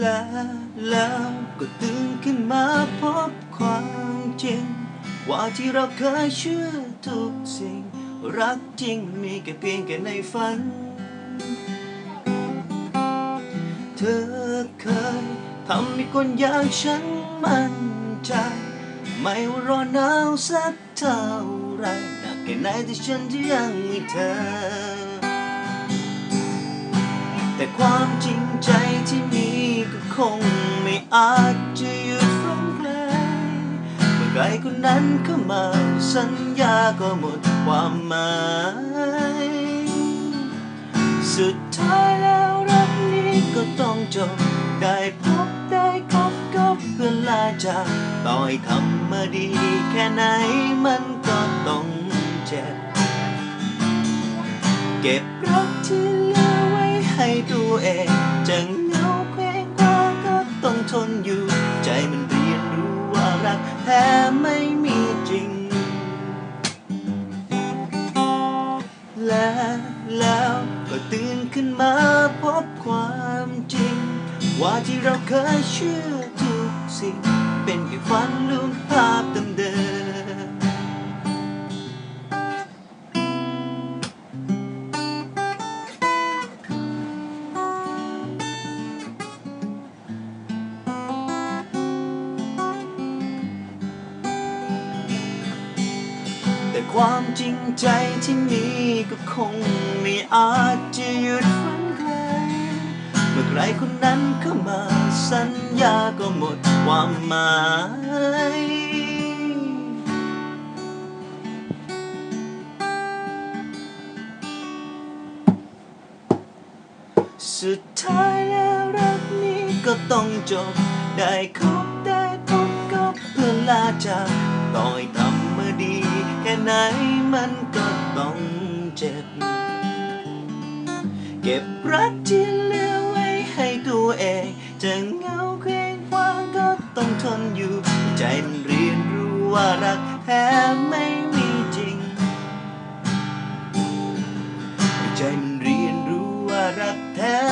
แล้วแล้วก็ตื่นขึ้นมาพบความจริง ว่าที่เราเคยเชื่อทุกสิ่ง รักจริงมีแค่เพียงแค่ในฝัน เธอ ทำให้คนอย่างฉันมั่นใจ ไม่ว่าร้อนหนาวสักเท่าไรหนักแค่ไหนที่ฉันจะยังมีเธอ แต่ความจริงใจที่มีก็คงไม่อาจจะหยุดฝันไกลเมื่อใครคนนั้นเข้ามาสัญญาก็หมดความหมายสุดท้ายแล้วรักนี้ก็ต้องจบได้พ ลาจากต่อยทำมาดีแค่ไหนมันก็ต้องเจ็บ เก็บรักที่เหลือไว้ให้ตัวเองจะเหงาเคว้งคว้างก็ต้องทนอยู่ ใจมันเรียนรู้ว่ารักแท้ไม่มีจริง และแล้วก็ตื่นขึ้นมาพบความจริง ว่าที่เราเคยเชื่อ สิ เป็นแค่ฝันลืมภาพเดิมแต่ความจริงใจที่มีก็คงไม่อาจจะหยุดฝัน รคนนั้นเข้ามาสัญญาก็หมดความหมายสุดท้ายแล้วรักนี้ก็ต้องจบ ได้คบได้พบก็เพื่อลาจากต่อยทำมาดี แค่ไหนมันก็ต้องเจ็บ เก็บรักที่เหลือ เอง จะเงาเคว้งคว้างก็ต้องทนอยู่ ใจมันเรียนรู้ว่ารักแท้ไม่มีจริง ใจมันเรียนรู้ว่ารักแท้